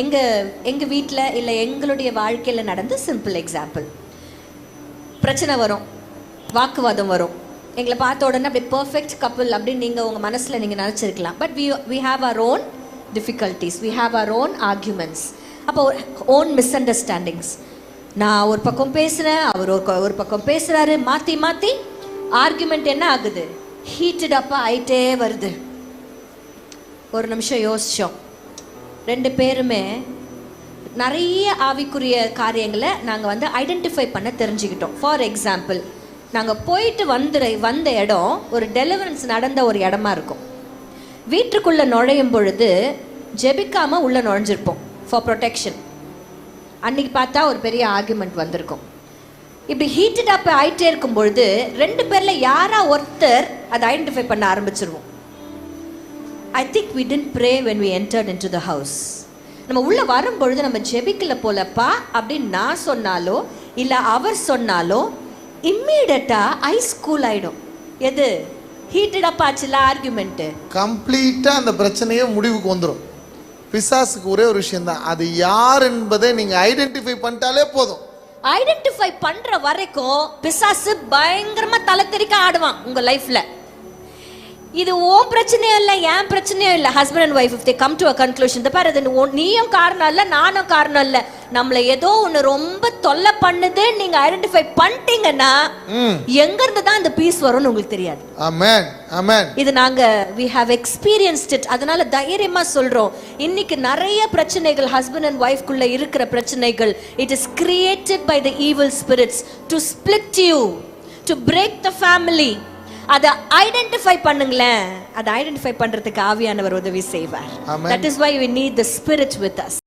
எங்கள் எங்கள் வீட்டில் இல்லை எங்களுடைய வாழ்க்கையில் நடந்த சிம்பிள் எக்ஸாம்பிள் பிரச்சனை வரும் வாக்குவாதம் வரும். எங்களை பார்த்த உடனே அப்படி பர்ஃபெக்ட் கப்புள் அப்படின்னு நீங்கள் உங்கள் மனசில் நீங்கள் நினச்சிருக்கலாம். But we we have our own difficulties we have our own arguments அப்போ ஓன் மிஸ் அண்டர்ஸ்டாண்டிங்ஸ் நான் ஒரு பக்கம் பேசுகிறேன் அவர் ஒரு ஒரு பக்கம் பேசுகிறாரு மாற்றி மாற்றி ஆர்கியூமெண்ட் என்ன ஆகுது? ஹீட்டட் அப்பா ஆயிட்டே வருது. ஒரு நிமிஷம் யோசிச்சோம். ரெண்டு பேருமே நிறைய ஆவிக்குரிய காரியங்களை நாங்கள் வந்து ஐடென்டிஃபை பண்ண தெரிஞ்சுக்கிட்டோம். ஃபார் எக்ஸாம்பிள் நாங்கள் போயிட்டு வந்து வந்த இடம் ஒரு டெலிவரன்ஸ் நடந்த ஒரு இடமா இருக்கும். வீட்டுக்குள்ளே நுழையும் பொழுது ஜெபிக்காமல் உள்ளே நுழைஞ்சிருப்போம் ஃபார் ப்ரொடெக்ஷன் அன்னைக்கு பார்த்தா ஒரு பெரிய ஆர்குமெண்ட் வந்திருக்கும். இப்படி ஹீட்டட் அப் ஆகிட்டே இருக்கும் பொழுது ரெண்டு பேரில் யாராக ஒருத்தர் அதை ஐடென்டிஃபை பண்ண ஆரம்பிச்சிருவோம். I think we tend pray when we entered into the house நம்ம உள்ள வரும் பொழுது நம்ம ஜெபிக்கல போலப்பா அப்படின்னு நான் சொன்னாலோ இல்ல அவர் சொன்னாலோ இம்மீடியட்டா ஐ ஸ்கூல் ஆயிடும். எது? ஹீட்டட் அப் ஆச்சுல ஆர்குமெண்ட்டு கம்ப்ளீட்டாக அந்த பிரச்சனையே முடிவுக்கு வந்துடும் பிசாசுக்கு ஒரே ஒரு விஷயம்தான். அது யார் என்பதை நீங்கள் ஐடென்டிஃபை பண்ணிட்டாலே போதும். ஐடென்டிஃபை பண்ற வரைக்கும் பிசாசு பயங்கரமா தலை தெறிக்க ஆடுவான் உங்க லைஃப்ல இது ஓன் பிரச்சனையும் இல்லை என் பிரச்சனையும் இல்லை. Husband and wife they come to a conclusion இந்த பாரு நீயும் காரணம் இல்லை நானும் காரணம் இல்லை. நம்மளை ஏதோ ஒன்று ரொம்ப தொல்லை பண்ணுது நீங்க ஐடென்டிஃபை பண்ணிட்டீங்கன்னா எங்க இருந்து தான் இந்த பீஸ் வரும்னு உங்களுக்கு தெரியாது. அமேன் அமேன் இது நாங்க வி ஹாவ் எக்ஸ்பீரியன்ஸ்ட் இட் அதனால தைரியமா சொல்றோம். இன்னைக்கு நிறைய பிரச்சனைகள் ஹஸ்பண்ட் அண்ட் ஒய்ஃப்குள்ள இருக்கிற பிரச்சனைகள் it is created by the evil spirits to split you to break the family அதை ஐடென்டிஃபை பண்ணுங்களேன். அதை ஐடென்டிஃபை பண்றதுக்கு ஆவியானவர் உதவி செய்வார். That is why we need the spirit with us